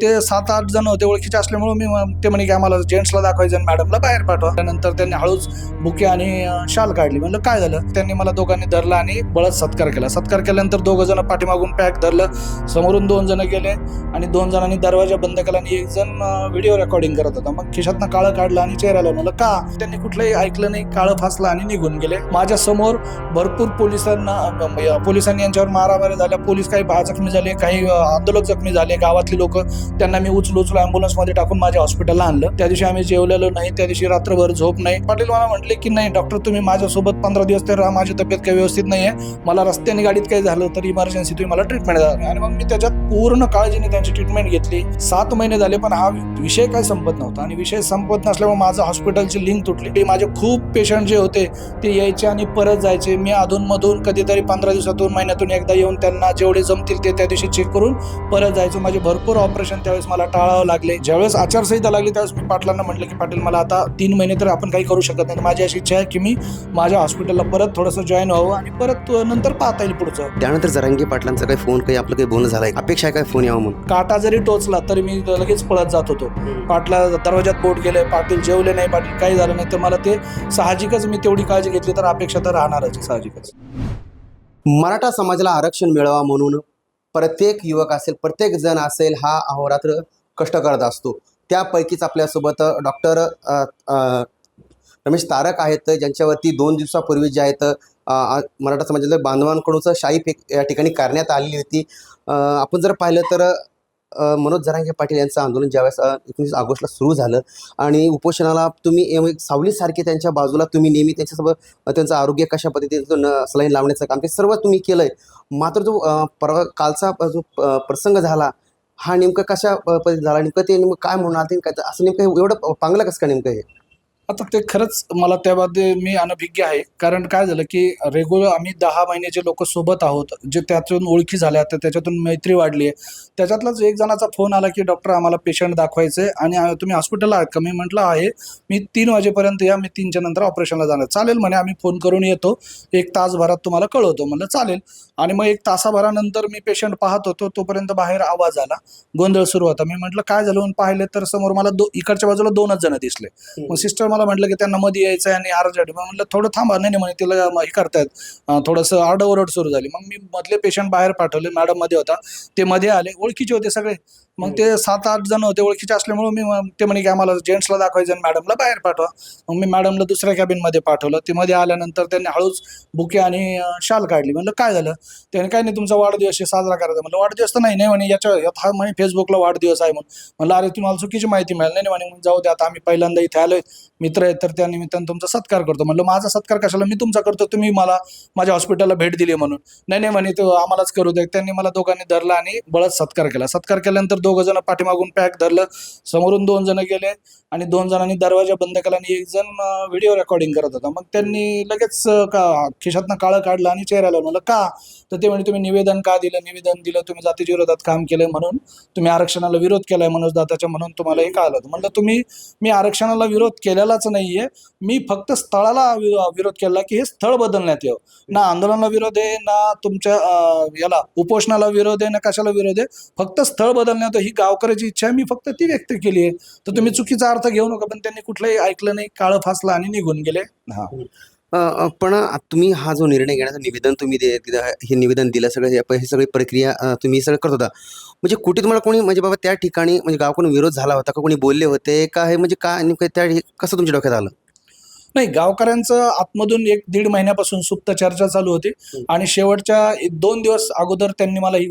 ते सात आठ जण होते ओळखीचे असल्यामुळे मी ते म्हणे की आम्हाला जेंट्सला दाखवायचं आणि मॅडमला बाहेर पाठवा. त्यानंतर त्यांनी हळूच बुके आणि शाल काढली. म्हणलं काय झालं? त्यांनी मला दोघांनी धरलं आणि बळत सत्कार केला. सत्कार केल्यानंतर दोघं जण पाठीमागून पॅक धरलं. समोरून दोन जण गेले आणि दोन जणांनी दरवाजा बंद केला आणि एक जण व्हिडिओ रेकॉर्डिंग करत होता. मग खिशातनं काळं काढलं आणि चेहऱ्याला म्हणलं का? त्यांनी कुठलंही ऐकलं नाही. काळं फासलं आणि निघून गेले. माझ्यासमोर भरपूर पोलिसांना पोलिसांनी यांच्यावर मारामारी झाल्या. पोलीस काही बाळ जखमी झाले काही आंदोलक जखमी झाले. गावातली लोक त्यांना मी उचलू उचलू मध्ये टाकून माझ्या हॉस्पिटलला आणलं. त्या दिवशी आम्ही जेवलेलो नाही त्या दिवशी रात्रभर झोप नाही. पाटील मला म्हटले की नाही डॉक्टर तुम्ही माझ्यासोबत पंधरा दिवस तर राहा माझी तब्येत काही व्यवस्थित नाही आहे मला रस्त्याने गाडीत काही झालं तर इमर्जन्सी तुम्ही मला ट्रीटमेंट द्या. आणि मग मी त्याच्यात पूर्ण काळजीने त्यांची ट्रीटमेंट घेतली. सात महिने झाले पण हा विषय काय संपत नव्हता. आणि विषय संपत नसल्यामुळे माझं हॉस्पिटलची लिंक तुटली. ते माझे खूप पेशंट जे होते ते यायचे आणि परत जायचे. मी अधूनमधून कधीतरी पंधरा दिवसातून महिन्यातून एकदा येऊन त्यांना जेवढे जमतील ते त्या दिवशी चेक करून परत जायचो. माझे भरपूर ऑपरेशन त्यावेळेस मला टाळावं लागले. ज्यावेळेस आचारसंहिता लागली त्यावेळेस मी पाटलांना म्हटलं की पाटील मला आता तीन महिने तर आपण काही करू शकत नाही. माझी अशी इच्छा आहे की मी माझ्या हॉस्पिटलला परत थोडंसं जॉईन व्हावं आणि परत नंतर पाहता येईल पुढचं. त्यानंतर जरांगी पाटलांचा काही फोन काही आपलं काही बोलणं झालंय. अपेक्षा काय फोन यावं म्हणून? काटा जरी टोचला तरी मी लगेच पळत जात होतो. पाटला दरवाजात बोट गेले पाटील जेवले नाही पाटील काही झालं नाही तर मला ते साहजिकच मी तेवढी काळजी घेतली तर अपेक्षा तर राहणारच साहजिकच. मराठा समाजाला आरक्षण मिळावा म्हणून प्रत्येक युवक असेल प्रत्येक जण असेल हा अहोरात्र कष्ट करत असतो. त्यापैकीच आपल्यासोबत डॉक्टर रमेश तारक आहेत. ज्यांच्यावरती दोन दिवसापूर्वी जे आहेत मराठा समाजाच्या बांधवांकडून शाही फेक या ठिकाणी करण्यात आलेली होती. आपण जर पाहिलं तर मनोज जरांगे पाटील यांचं आंदोलन ज्यावेळेस एकोणीस ऑगस्टला सुरू झालं. आणि उपोषणाला तुम्ही सावलीसारखे त्यांच्या बाजूला तुम्ही नेहमी त्यांच्यासोबत त्यांचं आरोग्य कशा पद्धतीने न सलाईन लावण्याचं काम ते सर्व तुम्ही केलंय. मात्र जो परवा कालचा जो प्रसंग झाला हा नेमकं कशा पद्धती झाला नेमकं ते नेमकं काय म्हणून ते काय असं नेमकं एवढं पांगलं कसं का नेमकं हे? आता ते खरंच मला त्यामध्ये मी अनभिज्ञ आहे. कारण काय झालं की रेग्युलर आम्ही दहा महिन्याचे लोक सोबत आहोत जे त्यातून ओळखी झाल्या तर त्याच्यातून मैत्री वाढली आहे. त्याच्यातलाच एक जणाचा फोन आला की डॉक्टर आम्हाला पेशंट दाखवायचे आणि आ- तुम्ही हॉस्पिटलला आहात का? मी म्हटलं आहे. मी तीन वाजेपर्यंत या मी तीनच्या नंतर ऑपरेशनला जाणार. चालेल म्हणे आम्ही फोन करून येतो. एक तासभरात तुम्हाला कळवतो. म्हणलं चालेल. आणि मग एक तासाभरानंतर मी पेशंट पाहत होतो तोपर्यंत बाहेर आवाज आला. गोंधळ सुरू होता. मी म्हटलं काय झालं? पाहिले तर समोर मला दो इकडच्या बाजूला दोनच जण दिसले. मग सिस्टर मला म्हटलं की त्यांना मध्ये यायचं आणि आरसाठी म्हटलं थोडं थांबा. नाही नाही म्हणे तिला हे करतायत. थोडंसं आरडाओरड सुरू झाली. मग मी मधले पेशंट बाहेर पाठवले मॅडममध्ये होता. ते मध्ये आले ओळखीचे होते सगळे. मग ते सात आठ जण होते ओळखीचे असल्यामुळे मी ते म्हणे की आम्हाला जेंट्सला दाखवायचं मॅडमला बाहेर पाठवा. मग मी मॅडमला दुसऱ्या कॅबिनमध्ये पाठवलं. ते मध्ये आल्यानंतर त्यांनी हळूच बुके आणि शाल काढली. म्हणलं काय झालं? त्याने काय नाही तुमचा वाढदिवस आहे साजरा करायचा म्हणलं वाढदिवस तर नाही नाही म्हणे याच्या हा म्हणे फेसबुकला वाढदिवस आहे म्हणून. म्हणलं अरे तुम्हाला चुकीची माहिती मिळाली नाही म्हणे जाऊ दे आता आम्ही पहिल्यांदा इथे आलोय मित्र आहेत तर त्या निमित्तानं तुमचा सत्कार करतो. म्हणलं माझा सत्कार कशाला? मी तुमचा करतो तुम्ही मला माझ्या हॉस्पिटलला भेट दिली म्हणून. नाही नाही म्हणे तो आम्हालाच करू दे. त्यांनी मला दोघांनी धरला आणि बळत सत्कार केला. सत्कार केल्यानंतर दोघं जण पाठीमागून पॅक धरलं. समोरून दोन जण गेले आणि दोन जणांनी दरवाजा बंद केला आणि एक जण व्हिडिओ रेकॉर्डिंग करत होता. मग त्यांनी लगेच का खिशातनं काळं काढलं आणि चेहऱ्याला म्हणलं का? तर ते म्हणे तुम्ही निवेदन का दिलं? निवेदन दिलं तुम्ही जातीच्या विरोधात काम केलं म्हणून. तुम्ही आरक्षणाला विरोध केलाय मनोज दाताच्या म्हणून तुम्हाला हे कळलं होतं. म्हणलं तुम्ही मी आरक्षणाला विरोध केलेलाच नाहीये. मी फक्त स्थळाला विरोध केला की हे स्थळ बदलण्यात येऊ ना आंदोलनाला विरोध आहे ना तुमच्या याला उपोषणाला विरोध आहे ना कशाला विरोध आहे. फक्त स्थळ बदलण्यात ही गावकऱ्याची इच्छा आहे मी फक्त ती व्यक्त केली आहे. तर तुम्ही चुकीचा अर्थ घेऊ नका पण त्यांनी कुठलंही ऐकलं नाही काळं फासलं आणि निघून गेले. हा. पण तुम्ही हा जो निर्णय घेण्याचं निवेदन तुम्ही दे हे निवेदन दिलं सगळं हे सगळी प्रक्रिया तुम्ही सगळं करत होता. म्हणजे कुठे तुम्हाला कोणी म्हणजे बाबा त्या ठिकाणी म्हणजे गावाकडून विरोध झाला होता का? कोणी बोलले होते का? हे म्हणजे काय नेमकं त्या कसं तुमच्या डोक्यात आलं? नाही गावकऱ्यांचं आतमधून एक दीड महिन्यापासून सुप्त चर्चा चालू होती. आणि शेवटच्या दोन दिवस अगोदर त्यांनी मला ही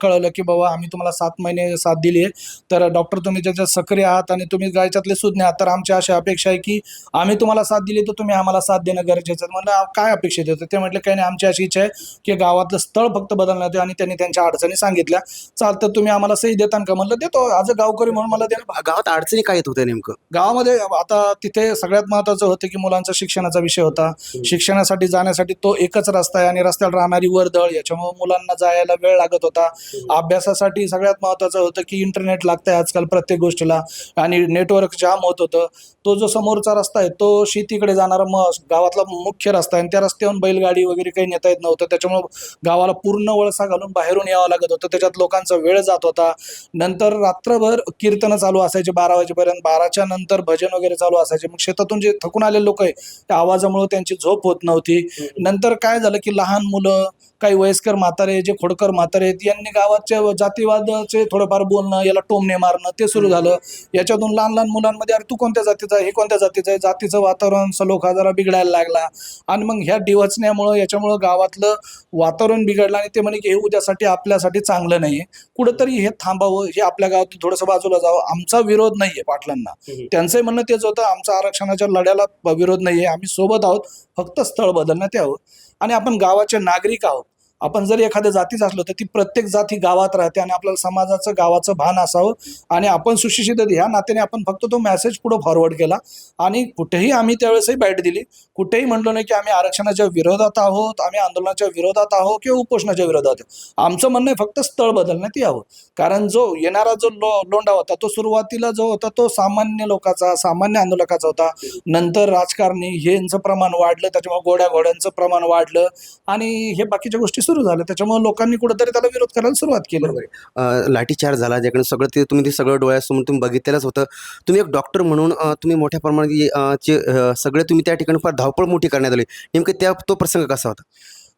कळवलं की बाबा आम्ही तुम्हाला सात महिने साथ दिली आहे. तर डॉक्टर तुम्ही त्याच्यात सक्रिय आहात आणि तुम्ही गायच्यातले सुज्ञ आहात तर आमची अशी अपेक्षा आहे की आम्ही तुम्हाला साथ दिली तर तुम्ही आम्हाला साथ देणं गरजेचं आहे. म्हणलं "आ, काय अपेक्षित होतं ते म्हटलं काही नाही आमची अशी इच्छा आहे की गावातलं स्थळ फक्त बदलण्यात यावं." आणि त्यांनी त्यांच्या अडचणी सांगितल्या. चालतं तुम्ही आम्हाला सही देता का? म्हणलं देतो. आज गावकरी म्हणून मला गावात अडचणी काय येत होत्या नेमकं? गावामध्ये आता तिथे सगळ्यात महत्वाचं होते होतं की मुलांचा शिक्षणाचा विषय होता. शिक्षणासाठी जाण्यासाठी तो एकच रस्ता आहे आणि रस्त्याला राहणारी वर्दळ याच्यामुळे मुलांना जायला वेळ लागत होता. अभ्यासासाठी सगळ्यात महत्त्वाचं होतं की इंटरनेट लागतंय आजकाल प्रत्येक गोष्टीला आणि नेटवर्क जाम होत होतं. तो जो समोरचा रस्ता आहे तो शेतीकडे जाणारा म गावातला मुख्य रस्ता आहे आणि त्या रस्त्यावरून बैलगाडी वगैरे काही नेता येत नव्हतं. त्याच्यामुळं गावाला पूर्ण वळसा घालून बाहेरून यावं लागत होतं. त्याच्यात लोकांचा वेळ जात होता. नंतर रात्रभर कीर्तनं चालू असायचे बारा वाजेपर्यंत. बाराच्या नंतर भजन वगैरे चालू असायचे. मग शेतातून जे थकून आलेले लोक आहे. त्या आवाजामुळे त्यांची झोप होत नव्हती. नंतर काय झालं की लहान मुलं काही वयस्कर म्हातारे जे खोडकर म्हातारे आहेत यांनी गावाच्या जातीवादाचे थोडंफार बोलणं याला टोमणे मारणं ते सुरू झालं. याच्यातून लहान लहान मुलांमध्ये अरे तू कोणत्या जातीचा आहे हे कोणत्या जातीचं आहे जातीचं वातावरण सलोखा जरा बिघडायला लागला. आणि मग ह्या डिवचण्यामुळं याच्यामुळं गावातलं वातावरण बिघडलं आणि ते म्हणे की हे उद्यासाठी आपल्यासाठी चांगलं नाही आहे कुठंतरी हे थांबावं हे आपल्या गावात थोडंसं बाजूला जावं आमचा विरोध नाही आहे पाटलांना त्यांचंही म्हणणं तेच होतं आमचा आरक्षणाच्या लढ्याला विरोध नाही आहे आम्ही सोबत आहोत. फक्त स्थळ बदलण्यात यावं. आणि आपण गावाचे नागरिक आहोत. आपण जर एखाद्या जातीच असलो तर ती प्रत्येक जाती गावात राहते आणि आपल्याला समाजाचं गावाचं भान असावं. आणि आपण सुशिक्षित ह्या नात्याने आपण फक्त तो मेसेज पुढं फॉरवर्ड केला. आणि कुठेही आम्ही त्यावेळेसही बॅट दिली. कुठेही म्हणलो नाही की आम्ही आरक्षणाच्या विरोधात आहोत आम्ही आंदोलनाच्या विरोधात आहोत किंवा उपोषणाच्या विरोधात आहोत. आमचं म्हणणं आहे फक्त स्थळ बदलण्यात यावं. कारण जो येणारा जो लो लोंढा होता तो सुरुवातीला जो होता तो सामान्य लोकांचा सामान्य आंदोलकाचा होता. नंतर राजकारणी हेंचं यांचं प्रमाण वाढलं त्याच्यामुळे गोड्या घोड्यांचं प्रमाण वाढलं. आणि हे बाकीच्या गोष्टी सुरू झालं. त्याच्यामुळे लोकांनी कुठेतरी त्याला विरोध करायला सुरुवात केली. बरोबर लाठीचार्ज झाला ज्याकडे सगळं ते तुम्ही ते सगळं डोळ्यासमोर तुम्ही बघितलेलंच होतं. तुम्ही एक डॉक्टर म्हणून तुम्ही मोठ्या प्रमाणात जे सगळे तुम्ही त्या ठिकाणी फार धावपळ मोठी करण्यात आली. नेमकं त्या तो प्रसंग कसा होता?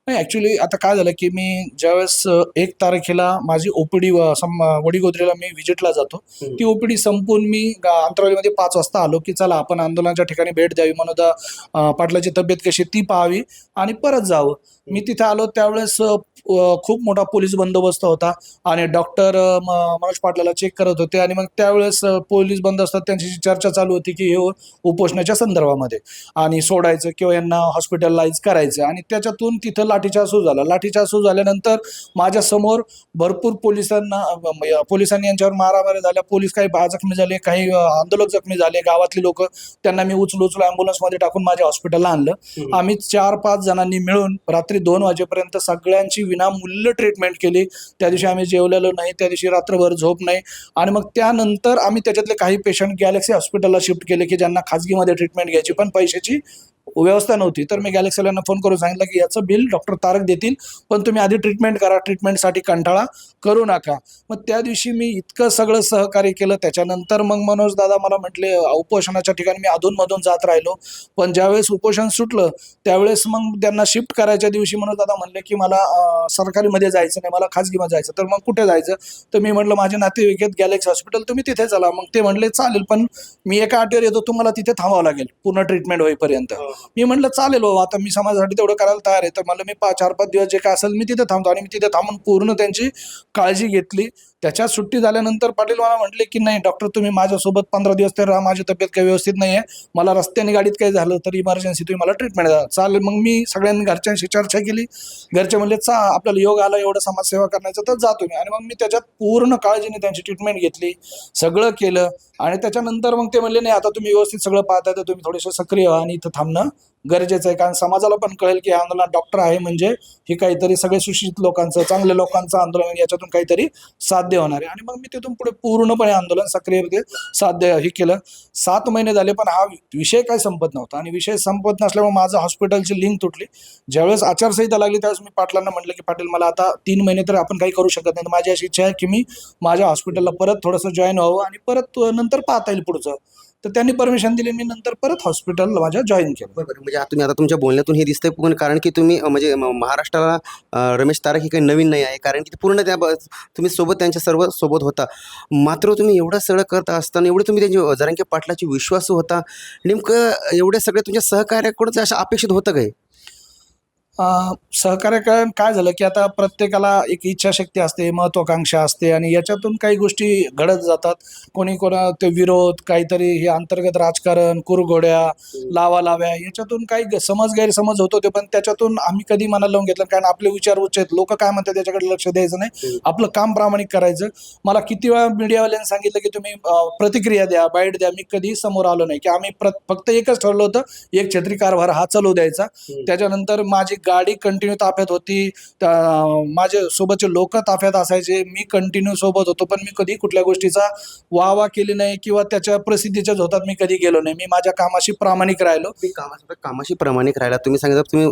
नाही ॲक्च्युली आता काय झालं की मी ज्यावेळेस एक तारखेला माझी ओपीडी वडीगोद्रीला मी व्हिजिटला जातो. ती ओपीडी संपून मी अंतरावलीमध्ये पाच वाजता आलो की चला आपण आंदोलनाच्या ठिकाणी भेट द्यावी म्हणून पाटलाची तब्येत कशी ती पाहावी आणि परत जावं मी तिथे आलो त्यावेळेस खूप मोठा पोलीस बंदोबस्त होता आणि डॉक्टर मनोज पाटलाला चेक करत होते आणि मग त्यावेळेस पोलीस बंदोबस्तात त्यांची चर्चा चालू होती की हे उपोषणाच्या संदर्भामध्ये आणि सोडायचं किंवा यांना हॉस्पिटलाइज करायचं आणि त्याच्यातून तिथं लाठीचार्ज सुरू झाला. लाठीचार्ज सुरू झाल्यानंतर माझ्यासमोर भरपूर पोलिसांना पोलिसांनी यांच्यावर मारामारी झाल्या. पोलीस काही बा जखमी झाले काही आंदोलक जखमी झाले. गावातली लोक त्यांना मी उचलू उचलू ॲम्ब्युलन्समध्ये टाकून माझ्या हॉस्पिटलला आणलं. आम्ही चार पाच जणांनी मिळून रात्री दोन वाजेपर्यंत सगळ्यांची विनामूल्य ट्रीटमेंट केली. त्या दिवशी आम्ही जेवलेलो नाही. त्या दिवशी रात्रभर झोप नाही. आणि मग त्यानंतर आम्ही त्याच्यातले काही पेशंट गॅलेक्सी हॉस्पिटलला शिफ्ट केले की ज्यांना खाजगीमध्ये ट्रीटमेंट घ्यायची पण पैशाची व्यवस्था नव्हती. तर मी गॅलेक्सीवाल्यांना फोन करून सांगितलं की याचं बिल डॉक्टर तारक देतील पण तुम्ही आधी ट्रीटमेंट करा ट्रीटमेंटसाठी कंटाळा करू नका. मग त्या दिवशी मी इतकं सगळं सहकार्य केलं. त्याच्यानंतर मग मनोज दादा मला म्हटले उपोषणाच्या ठिकाणी मी अधूनमधून जात राहिलो. पण ज्यावेळेस उपोषण सुटलं त्यावेळेस मग त्यांना शिफ्ट करायच्या दिवशी मनोज दादा म्हणले की मला सरकारीमध्ये जायचं नाही मला खाजगीमध्ये जायचं. तर मग कुठे जायचं? तर मी म्हटलं माझे नातेवाईक आहेत गॅलेक्सी हॉस्पिटल तुम्ही तिथे चला. मग ते म्हणले चालेल पण मी एका आठवर येतो तुम्हाला तिथे थांबावं लागेल. पूर्ण ट्रीटमेंट होईपर्यंत. हो. मी म्हटलं चालेल हो आता मी समाजासाठी तेवढं करायला तयार आहे. तर मला मी पाच चार पाच दिवस जे काय असेल मी तिथे थांबतो. आणि मी तिथे थांबून पूर्ण त्यांची काळजी घेतली. त्याच्यात सुट्टी झाल्यानंतर पाटील मला म्हटले की नाही डॉक्टर तुम्ही माझ्यासोबत पंधरा दिवस तर राहा माझी तब्येत काही व्यवस्थित नाही आहे. मला रस्त्याने गाडीत काही झालं तर इमर्जन्सी तुम्ही मला ट्रीटमेंट द्या. चालेल मग मी सगळ्यांनी घरच्यांशी चर्चा केली. घरचे म्हणले चा आपल्याला योग आला एवढं समाजसेवा करण्याचं तर जा तुम्ही. आणि मग मी त्याच्यात पूर्ण काळजीने त्यांची ट्रीटमेंट घेतली. सगळं केलं. आणि त्याच्यानंतर मग ते म्हणले नाही आता तुम्ही व्यवस्थित सगळं पाहताय तर तुम्ही थोडेसे सक्रिय व्हा आणि इथं थांबणं गरजेचं आहे. कारण समाजाला पण कळेल की हे आंदोलन डॉक्टर आहे म्हणजे हे काहीतरी सगळे सुशिक्षित लोकांचं चांगल्या लोकांचं आंदोलन याच्यातून काहीतरी साध्य होणार आहे. आणि मग मी तिथून पुढे पूर्णपणे आंदोलन सक्रियरित्या साध्य हे केलं. सात महिने झाले पण हा विषय काय संपत नव्हता. आणि विषय संपत नसल्यामुळे माझं हॉस्पिटलची लिंक तुटली. ज्यावेळेस आचारसंहिता लागली त्यावेळेस मी पाटलांना म्हटलं की पाटील मला आता तीन महिने तर आपण काही करू शकत नाही. माझी अशी इच्छा आहे की मी माझ्या हॉस्पिटलला परत थोडंसं जॉईन व्हावं आणि परत नंतर पाहता येईल पुढचं. तर त्यांनी परमिशन दिली. मी नंतर परत हॉस्पिटल माझ्या जॉईन केलं. बरोबर म्हणजे आता तुम्ही आता तुमच्या बोलण्यातून हे दिसतंय पण कारण की तुम्ही म्हणजे म- महाराष्ट्राला रमेश तारक हे काही नवीन नाही आहे. कारण की ते पूर्ण त्या ब- तुम्ही सोबत त्यांच्या सर्व सोबत होता. मात्र तुम्ही एवढं सगळं करत असताना एवढे तुम्ही त्यांची जरांकी पाटलाची विश्वासू होता. नेमकं एवढे सगळे तुमच्या सहकार्याकडूनच असं अपेक्षित होतं काय? सहकार्य कारण काय झालं की आता प्रत्येकाला एक इच्छाशक्ती असते महत्वाकांक्षा असते आणि याच्यातून काही गोष्टी घडत जातात. कोणी कोणा ते विरोध काहीतरी हे अंतर्गत राजकारण कुरघोड्या लावा लाव्या याच्यातून काही समज गैरसमज होत होते पण त्याच्यातून आम्ही कधी मनाला लावून घेतलं कारण आपले विचार उच्च आहेत. लोक काय म्हणतात त्याच्याकडे लक्ष द्यायचं नाही. आपलं काम प्रामाणिक करायचं. मला किती वेळा मीडियावाल्यांनी सांगितलं की तुम्ही प्रतिक्रिया द्या बाईट द्या. मी कधी समोर आलो नाही. की आम्ही फक्त एकच ठरलं होतं एक छत्री कारभार हा चालू द्यायचा. त्याच्यानंतर माझी गाडी कंटिन्यू ताफ्यात होती. माझे सोबतचे लोक ताफ्यात असायचे. मी कंटिन्यू सोबत होतो पण मी कधी कुठल्या गोष्टीचा वाह वाह केली नाही किंवा त्याच्या प्रसिद्धीच्या झोतात मी कधी गेलो नाही. मी माझ्या कामाशी प्रामाणिक राहिलो. तुम्ही कामाशी कामाशी प्रामाणिक राहिला. तुम्ही सांगितलं तुम्ही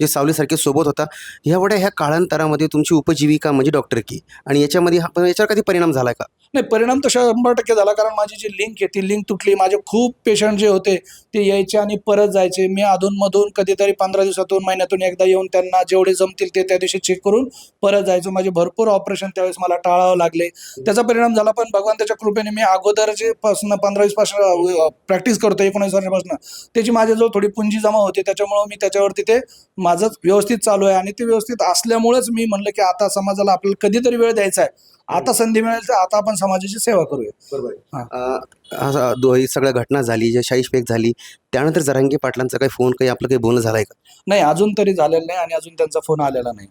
जे सावलीसारखे सोबत होता ह्यामुळे ह्या काळांतरामध्ये तुमची उपजीविका म्हणजे डॉक्टरकी आणि याच्यामध्ये हा- याच्यावर कधी परिणाम झाला का? नाही परिणाम तर शंभर टक्के झाला. कारण माझी जी लिंक आहे ती लिंक तुटली. माझे खूप पेशंट जे होते ते यायचे आणि परत जायचे. मी अधूनमधून कधीतरी पंधरा दिवसातून महिन्यातून एकदा येऊन त्यांना जेवढे जमतील ते त्या दिवशी चेक करून परत जायचो. माझे भरपूर ऑपरेशन त्यावेळेस मला टाळावं लागले. त्याचा परिणाम झाला पण भगवंताच्या कृपेने मी अगोदर जे पासून पंधरा वीसपासून प्रॅक्टिस करतो एकोणीस वर्षापासून त्याची माझ्याजवळ थोडी पुंजी जमा होती. त्याच्यामुळं मी त्याच्यावरती ते माझंच व्यवस्थित चालू आहे. आणि ते व्यवस्थित असल्यामुळेच मी म्हणलं की आता समाजाला आपल्याला कधीतरी वेळ द्यायचा आहे. आता संधी मिळेल तर आता आपण समाजाची सेवा करूया. बरोबर दो- ही सगळ्या घटना झाली जे शाही पेक झाली त्यानंतर जरांगी पाटलांचा काही फोन काही आपलं काही बोलणं झालंय का? नाही अजून तरी झालेलं नाही आणि अजून त्यांचा फोन आलेला नाही.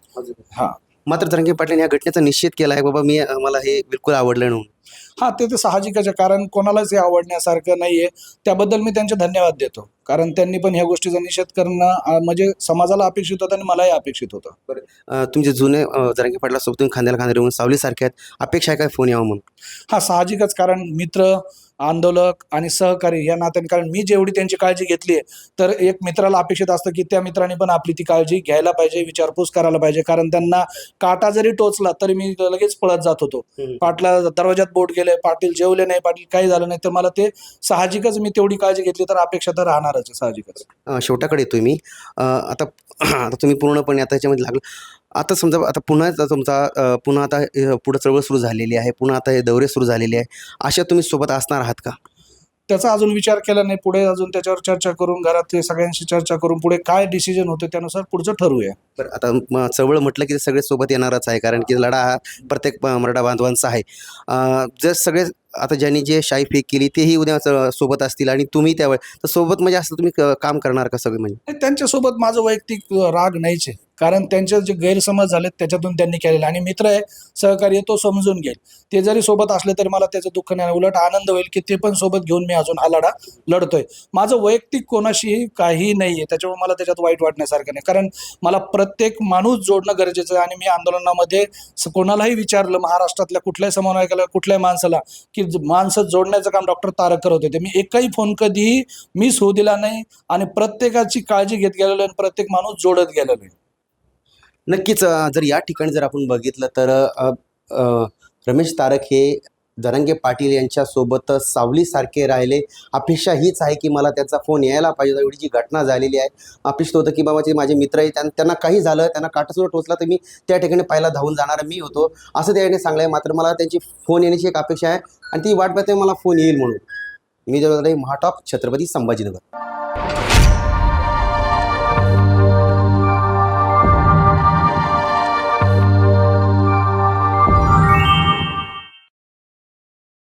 हा. मात्र जरांगी पाटील या घटनेचा निषेध केला आहे बाबा मी मला हे बिलकुल आवडलं नाही म्हणून. हा ते तर साहजिकच आहे कारण कोणालाच हे आवडण्यासारखं नाहीये. त्याबद्दल मी त्यांचे धन्यवाद देतो. कारण त्यांनी पण ह्या गोष्टीचा निषेध करणं म्हणजे समाजाला अपेक्षित होतं आणि मलाही अपेक्षित होतं. तुमचे जुने जरांगी पाटला सोबत तुम्ही खांद्याला खांद्या येऊन सावलीसारखे आहेत. अपेक्षा आहे काय फोन यावं म्हणून? हा साहजिकच. कारण मित्र आंदोलक आणि सहकारी या नात्याने कारण मी जेवढी त्यांची काळजी घेतली आहे तर एक मित्राला अपेक्षित असतं की त्या मित्राने पण आपली ती काळजी घ्यायला पाहिजे विचारपूस करायला पाहिजे. कारण त्यांना काटा जरी टोचला तरी मी लगेच पळत जात होतो. पाटला दरवाजात बोट गेले पाटील जेवले नाही पाटील काही झालं नाही तर मला ते साहजिकच मी तेवढी काळजी घेतली तर अपेक्षा तर राहणारच आहे साहजिकच. शेवटाकडे येतोय मी. आता आता तुम्ही पूर्णपणे आता याच्यामध्ये लागलं. आता समजा आता पुन्हा तुमचा पुन्हा आता पुढं चळवळ सुरू झालेली आहे. पुन्हा आता हे दौरे सुरू झालेले आहे. अशा तुम्ही सोबत असणार आहात का? त्याचा अजून विचार केला नाही. पुढे अजून त्याच्यावर चर्चा करून घरात सगळ्यांशी चर्चा करून पुढे काय डिसिजन होतं त्यानुसार पुढचं ठरवूया. तर आता चळवळ म्हटलं की ते सगळे सोबत येणारच आहे. कारण की लढा हा प्रत्येक मराठा बांधवांचा आहे. जर सगळे आता ज्यांनी जे शाही फेक केली तेही उद्या सोबत असतील आणि तुम्ही त्यावेळेस तर सोबत म्हणजे असं तुम्ही क- काम करणार का सगळे म्हणजे? त्यांच्यासोबत माझं वैयक्तिक राग नाहीच आहे. कारण त्यांचे जे गैरसमज झालेत त्याच्यातून त्यांनी केलेलं. आणि मित्र आहे सहकार्य तो समजून घेईल. ते जरी सोबत असले तरी मला त्याचं दुःख नाही. उलट आनंद होईल की ते पण सोबत घेऊन मी अजून हा लढा लढतोय. माझं वैयक्तिक कोणाशीही काही नाही आहे त्याच्यामुळे मला त्याच्यात वाईट वाटण्यासारखं नाही. कारण मला प्रत्येक माणूस जोडणं गरजेचं आहे. आणि मी आंदोलनामध्ये कोणालाही विचारलं महाराष्ट्रातल्या कुठल्याही समन्वयकाला कुठल्याही माणसाला की माणसं जोडण्याचं काम डॉक्टर तारक करत होते. मी एकही फोन कधीही मिस होऊ दिला नाही. आणि प्रत्येकाची काळजी घेत गेलेलो आहे आणि प्रत्येक माणूस जोडत गेलेलो आहे. नक्कीच जर या ठिकाणी जर आपण बघितलं तर रमेश तारक हे जरांगे पाटील यांच्यासोबत सावलीसारखे राहिले. अपेक्षा हीच आहे की मला त्याचा फोन यायला पाहिजे एवढी जी घटना झालेली आहे अपेक्षित होतं की बाबा माझे मित्र आहे त्यां- त्यांना काही झालं त्यांना काटसुद्धा टोचला तर मी त्या ठिकाणी पहिला धावून जाणारा मी होतो. असं त्याने सांगलं आहे मात्र मला त्यांची फोन येण्याची एक अपेक्षा आहे आणि ती वाट पाहते मला फोन येईल म्हणून. मी जवळ महाटॉप छत्रपती संभाजीनगर.